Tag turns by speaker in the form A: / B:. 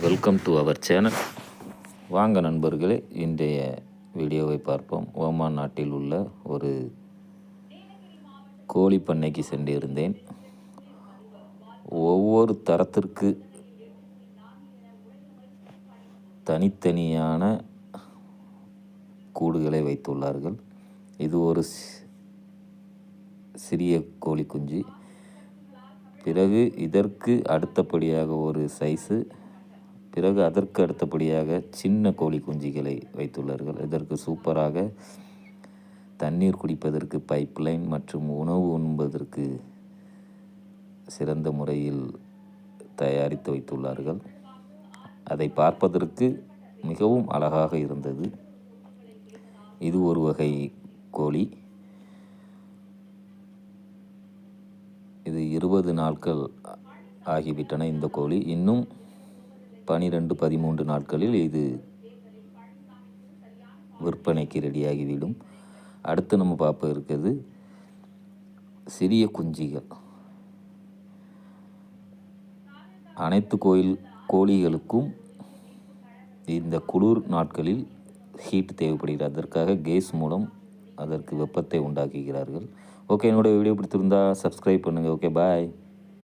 A: Welcome to our channel வாங்க நண்பர்களே இன்றைய வீடியோவை பார்ப்போம். ஓமான் நாட்டில் உள்ள ஒரு கோழி பண்ணைக்கு சென்றிருந்தேன். ஒவ்வொரு தரத்திற்கு தனித்தனியான கூடுகளை வைத்துள்ளார்கள். இது ஒரு சிறிய கோழி குஞ்சு. பிறகு இதற்கு அடுத்தபடியாக ஒரு சைஸு பிறகு அதற்கு அடுத்தபடியாக சின்ன கோழி குஞ்சுகளை வைத்துள்ளார்கள். இதற்கு சூப்பராக தண்ணீர் குடிப்பதற்கு பைப் லைன் மற்றும் உணவு உண்பதற்கு சிறந்த முறையில் தயாரித்து வைத்துள்ளார்கள். அதை பார்ப்பதற்கு மிகவும் அழகாக இருந்தது. இது ஒரு வகை கோழி. இது இருபது நாட்கள் ஆகிவிட்டன இந்த கோழி. இன்னும் பனிரெண்டு பதிமூன்று நாட்களில் இது விற்பனைக்கு ரெடியாகிவிடும். அடுத்து நம்ம பார்ப்ப இருக்கிறது சிறிய குஞ்சிகள். அனைத்து கோயில் கோழிகளுக்கும் இந்த குளிர் நாட்களில் ஹீட் தேவைப்படுகிறது. அதற்காக கேஸ் மூலம் அதற்கு வெப்பத்தை உண்டாக்குகிறார்கள். ஓகே என்னோட வீடியோ பிடித்திருந்தா சப்ஸ்கிரைப் பண்ணுங்கள் ஓகே பாய்